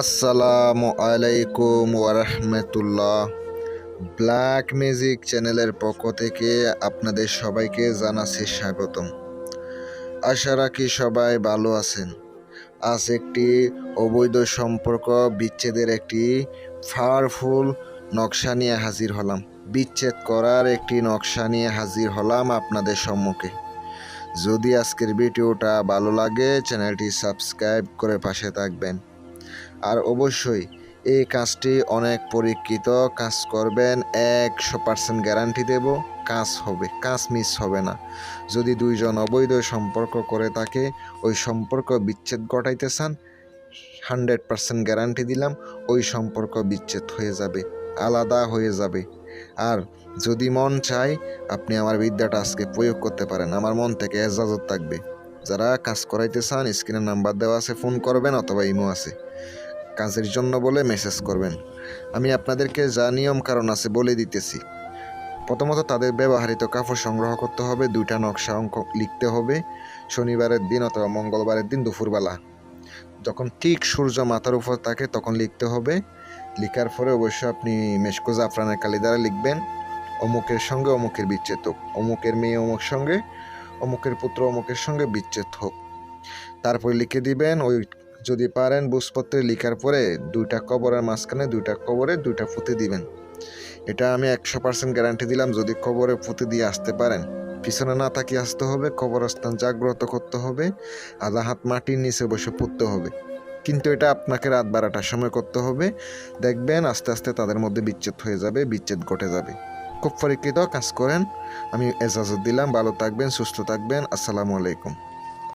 আসসালামু আলাইকুম ওরহমতুল্লাহ ব্ল্যাক মিউজিক চ্যানেলের পক্ষ থেকে আপনাদের সবাইকে জানাচ্ছি স্বাগতম। আশা রাখি সবাই ভালো আছেন। আজ একটি অবৈধ সম্পর্ক, বিচ্ছেদের একটি পাওয়ারফুল নকশা নিয়ে হাজির হলাম। বিচ্ছেদ করার একটি নকশা নিয়ে হাজির হলাম আপনাদের সম্মুখে। যদি আজকের ভিডিওটা ভালো লাগে, চ্যানেলটি সাবস্ক্রাইব করে পাশে থাকবেন। আর অবশ্যই এই কাজটি অনেক পরীক্ষিত, কাজ করবেন, একশো পার্সেন্ট গ্যারান্টি দেব, কাজ হবে, কাজ মিস হবে না। যদি দুইজন অবৈধ সম্পর্ক করে থাকে, ওই সম্পর্ক বিচ্ছেদ ঘটাইতে চান, হান্ড্রেড পার্সেন্ট গ্যারান্টি দিলাম, ওই সম্পর্ক বিচ্ছেদ হয়ে যাবে, আলাদা হয়ে যাবে। আর যদি মন চায়, আপনি আমার বিদ্যাটা আজকে প্রয়োগ করতে পারেন, আমার মন থেকে এজাজত থাকবে। যারা কাজ করাইতে চান স্ক্রিনের নাম্বার দেওয়া আছে, ফোন করবেন অথবা ইমো আছে। কাজের জন্য বলে মেসেজ করবেন। আমি আপনাদেরকে যা নিয়ম কারণ আছে বলে দিতেছি। প্রথমত তাদের ব্যবহৃত কাপড় সংগ্রহ করতে হবে, দুইটা নকশা অঙ্ক লিখতে হবে, শনিবারের দিন অথবা মঙ্গলবারের দিন দুপুরবেলা। যখন ঠিক সূর্য মাথার উপর থাকে, তখন লিখতে হবে। লিখার পরে অবশ্যই আপনি মেশকো জাফরানের কালি দ্বারা লিখবেন। অমুকের সঙ্গে অমুকের বিচ্ছেদ। অমুকের মেয়ে অমুক সঙ্গে অমুকের পুত্র অমুকের সঙ্গে বিচ্ছেদ হোক। তারপরে লিখে দিবেন, ওই যদি পারেন বুঝপত্রে লিখার পরে দুইটা কবরের মাঝখানে দুইটা কবরে দুইটা পুঁতে দিবেন। এটা আমি একশো পার্সেন্ট গ্যারান্টি দিলাম, যদি কবরে পুঁতে দিয়ে আসতে পারেন। পিছনে না তাকিয়ে আসতে হবে, কবরস্থান জাগ্রত করতে হবে, আধা হাত মাটির নিচে বসে পুঁততে হবে। কিন্তু এটা আপনাকে রাত বারোটার সময় করতে হবে। দেখবেন আস্তে আস্তে তাদের মধ্যে বিচ্ছেদ হয়ে যাবে, বিচ্ছেদ ঘটে যাবে। খুব পরীক্ষিত কাজ করেন। আমি এজাজত দিলাম ভালো থাকবেন সুস্থ থাকবেন। আসসালামু আলাইকুম।